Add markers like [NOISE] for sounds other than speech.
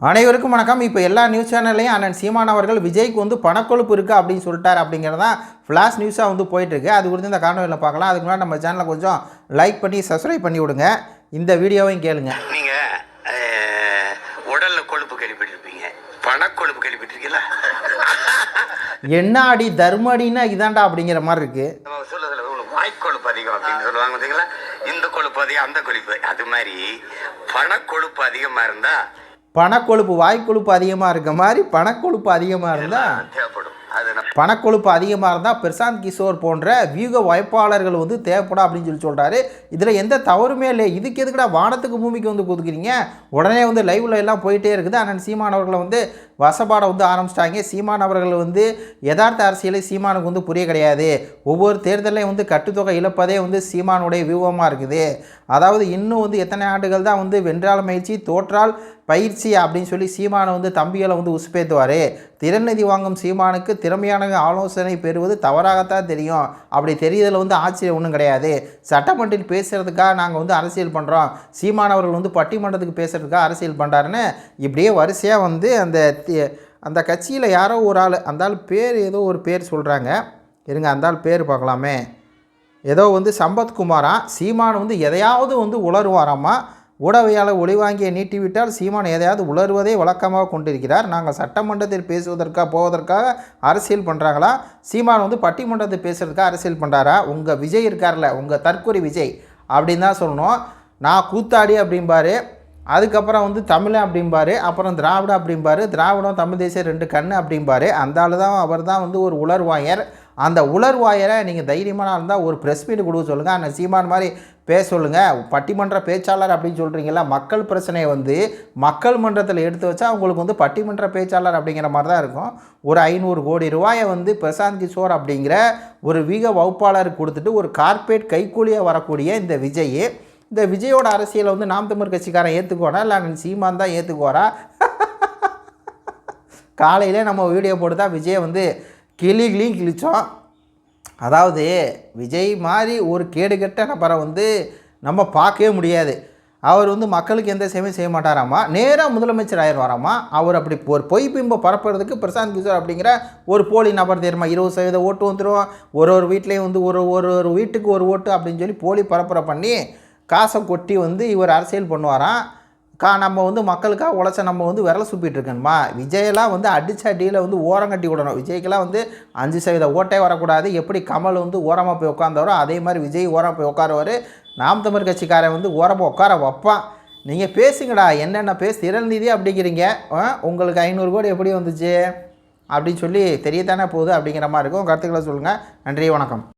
அனைவருக்கும் வணக்கம். இப்போ எல்லா நியூஸ் சேனல்லையும் அண்ணன் சீமான் அவர்கள் விஜய்க்கு வந்து பணக்கொழுப்பு இருக்குது அப்படின்னு சொல்லிட்டார் அப்படிங்கிறது தான் ஃப்ளாஷ் நியூஸாக வந்து போயிட்டுருக்கு. அது குறித்து இந்த காணொலியில் பார்க்கலாம். அதுக்கு முன்னாடி நம்ம சேனலை கொஞ்சம் லைக் பண்ணி சப்ஸ்கிரைப் பண்ணி விடுங்க. இந்த வீடியோவையும் கேளுங்க. நீங்க அஹ், உடல்ல கொழுப்பு கேள்விப்பட்டிருப்பீங்க பணக்கொழுப்பு கேள்விப்பட்டிருக்கீங்களா என்ன அடி தர்ம அடின்னா இதாண்டா அப்படிங்கிற மாதிரி இருக்குது சொல்லுறதுல உங்களுக்கு வாய்க்கொழுப்பு அதிகம் அப்படின்னு சொல்லுவாங்க பார்த்தீங்களா இந்த கொழுப்பு அதிகம் அந்த கொழுப்பு. அது மாதிரி பணக்கொழுப்பு அதிகமா இருந்தா பணக்கொழுப்பு வாய்க்கொழுப்பு அதிகமாக இருக்க மாதிரி பணக்கொழுப்பு அதிகமாக இருந்தால் பணக்கொழுப்பு அதிகமாக இருந்தால் பிரசாந்த் கிஷோர் போன்ற வியூக வாய்ப்பாளர்கள் வந்து தேவைப்படும் அப்படின்னு சொல்லி சொல்கிறாரு இதில் எந்த தவறுமே இல்லை இதுக்கு எதுக்குடா வானத்துக்கு பூமிக்கு வந்து கொடுக்குறீங்க உடனே வந்து லைவில் எல்லாம் போயிட்டே இருக்குது. அண்ணன் சீமானவர்களை வந்து வசப்பாட வந்து ஆரம்பிச்சிட்டாங்க. சீமான் அவர்கள் வந்து யதார்த்த அரசியலை சீமானுக்கு வந்து புரிய கிடையாது. ஒவ்வொரு தேர்தலையும் வந்து கட்டுத்தொகை இழப்பதே வந்து சீமானுடைய வியூகமாக இருக்குது. அதாவது இன்னும் வந்து எத்தனை ஆண்டுகள் தான் வந்து வென்றால் முயற்சி தோற்றால் பயிற்சி அப்படின்னு சொல்லி சீமானை வந்து தம்பிகளை வந்து உசுப்பேத்துவார். திறநிதி வாங்கும் சீமானுக்கு திறமையான ஆலோசனை பெறுவது தவறாகத்தான் தெரியும். அப்படி தெரியதில் வந்து ஆச்சரியம் ஒன்றும் கிடையாது. சட்டமன்றில் பேசுகிறதுக்காக நாங்கள் வந்து அரசியல் பண்ணுறோம் சீமானவர்கள் வந்து பட்டிமன்றத்துக்கு பேசுகிறதுக்காக அரசியல் பண்ணுறாருன்னு இப்படியே வரிசையாக வந்து அந்த அந்த கட்சியில் யாரோ ஒரு ஆள் அந்த ஆள் பேர் ஏதோ ஒரு பேர் சொல்கிறாங்க இருங்க அந்த ஆள் பேர் பார்க்கலாமே. ஏதோ வந்து சம்பத்குமாரா? சீமான் வந்து எதையாவது வந்து உளருவாராமா ஊடகையாளர் ஒளிவாங்கியை நீட்டிவிட்டால் சீமான் எதையாவது உளறுவதை வழக்கமாக கொண்டிருக்கிறார். நாங்கள் சட்டமன்றத்தில் பேசுவதற்காக போவதற்காக அரசியல் பண்ணுறாங்களா சீமான் வந்து பட்டிமன்றத்தில் பேசுறதுக்காக அரசியல் பண்ணுறாரா உங்கள் விஜய் இருக்கார்ல உங்கள் தற்கொலை விஜய் அப்படின்னு தான் சொல்லணும். நான் கூத்தாடி அப்படிம்பாரு. அதுக்கப்புறம் வந்து தமிழன் அப்படிம்பாரு அப்புறம் திராவிட அப்படிம்பாரு திராவிடம் தமிழ் தேசியம் ரெண்டு கண்ணு அப்படிம்பாரு. அந்த ஆள் தான் அவர் தான் வந்து ஒரு உலர்வாயர் அந்த உலர்வாயரை நீங்கள் தைரியமான இருந்தால் ஒரு ப்ரெஸ் மீட் கொடுக்க சொல்லுங்கள் அந்த சீமான் மாதிரி பேச சொல்லுங்கள் பட்டிமன்ற பேச்சாளர் அப்படின்னு சொல்கிறீங்களா மக்கள் பிரச்சனையை வந்து மக்கள் மன்றத்தில் எடுத்து வச்சா அவங்களுக்கு வந்து பட்டிமன்ற பேச்சாளர் அப்படிங்கிற மாதிரி தான் இருக்கும். ஒரு ஐநூறு கோடி ரூபாயை வந்து பிரசாந்த் கிஷோர் அப்படிங்கிற ஒரு வீக வகுப்பாளருக்கு கொடுத்துட்டு ஒரு கார்ப்பரேட் கைக்கூலியாக வரக்கூடிய இந்த விஜய் இந்த விஜயோட அரசியலை வந்து நாம் தமிழ் கட்சிக்காரன் ஏற்றுக்கோனா இல்லை அண்ணன் சீமான் தான் ஏற்றுக்குவாரா [LAUGHS] காலையிலே நம்ம வீடியோ போட்டு தான் விஜயை வந்து கிளிகளையும் கிழித்தோம் கிழிச்சோம். அதாவது விஜய் மாதிரி ஒரு கேடுகெட்ட நபரை வந்து நம்ம பார்க்கவே முடியாது. அவர் வந்து மக்களுக்கு எந்த சேவையும் செய்ய மாட்டாராமா? நேராக முதலமைச்சர் ஆயிடுவாராமா? அவர் அப்படி ஒரு பொய் பிம்பம் பரப்புறதுக்கு பிரசாந்த் கிஷோர் அப்படிங்கிற ஒரு போலி நபர் தெரியுமா? இருபது சதவீத ஓட்டு வந்துடும் ஒரு ஒரு வீட்லேயும் வந்து ஒரு ஒரு ஒரு வீட்டுக்கு ஒரு ஓட்டு அப்படின்னு சொல்லி போலி பரப்புரை பண்ணி காசை கொட்டி வந்து இவர் அரசியல் பண்ணுவாராம். கா நம்ம வந்து மக்களுக்காக உழைச்ச நம்ம வந்து விரல சுப்பிட்டு இருக்கணுமா? விஜயெல்லாம் வந்து அடிச்ச அடியில் வந்து ஓரம் கட்டி விடணும். விஜய்க்கெல்லாம் வந்து அஞ்சு சதவீத ஓட்டே வரக்கூடாது. எப்படி கமல் வந்து ஓரமாக போய் உட்காந்தாரோ அதே மாதிரி விஜய் ஓரமாக போய் உட்காருவார். நாம் தமிழ் கட்சிக்காரன் வந்து ஓரமாக உட்கார வைப்பான். நீங்கள் பேசுங்கடா. என்னென்ன பேசு திறன்நிதி அப்படிங்கிறீங்க. ஆ, உங்களுக்கு ஐநூறு கோடி எப்படி வந்துச்சு? அப்படின்னு சொல்லி தெரியத்தானே போகுது அப்படிங்கிற மாதிரி இருக்கும். கருத்துக்களை சொல்லுங்கள் நன்றி வணக்கம்.